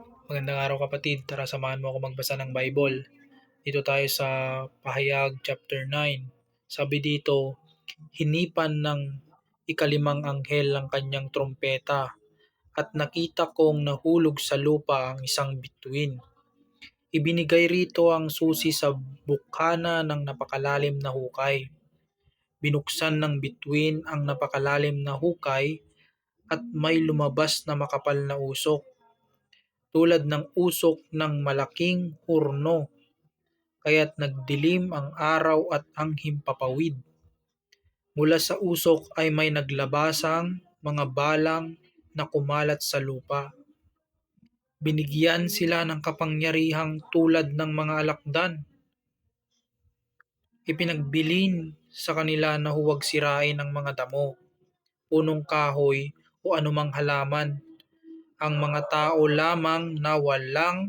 Magandang araw kapatid, tara samahan mo ako magbasa ng Bible. Dito tayo sa Pahayag chapter 9. Sabi dito, hinipan ng ikalimang anghel ang kanyang trompeta at nakita kong nahulog sa lupa ang isang bituin. Ibinigay rito ang susi sa bukana ng napakalalim na hukay. Binuksan ng bituin ang napakalalim na hukay at may lumabas na makapal na usok tulad ng usok ng malaking hurno, kaya't nagdilim ang araw at ang himpapawid. Mula sa usok ay may naglabasang mga balang na kumalat sa lupa. Binigyan sila ng kapangyarihang tulad ng mga alakdan. Ipinagbilin sa kanila na huwag sirain ang mga damo, punong kahoy o anumang halaman ang mga tao lamang na walang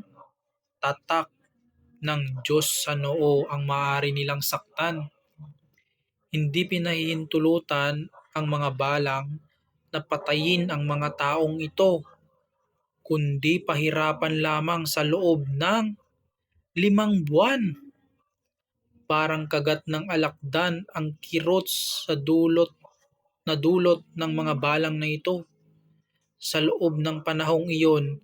tatak ng Diyos sa noo ang maaari nilang saktan. Hindi pinahihintulutan ang mga balang na patayin ang mga taong ito, kundi pahirapan lamang sa loob ng limang buwan. Parang kagat ng alakdan ang kirot sa dulot na dulot ng mga balang na ito sa loob ng panahong iyon,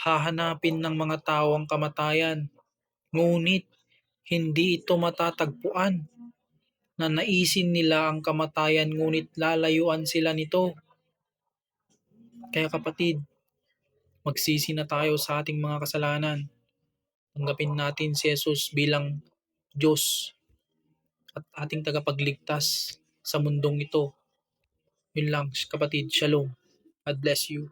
hahanapin ng mga tao ang kamatayan. Ngunit, hindi ito matatagpuan. Nanaisin nila ang kamatayan ngunit lalayuan sila nito. Kaya kapatid, magsisi na tayo sa ating mga kasalanan. Tanggapin natin si Jesus bilang Diyos at ating tagapagligtas sa mundong ito. Yun lang kapatid, shalom. God bless you.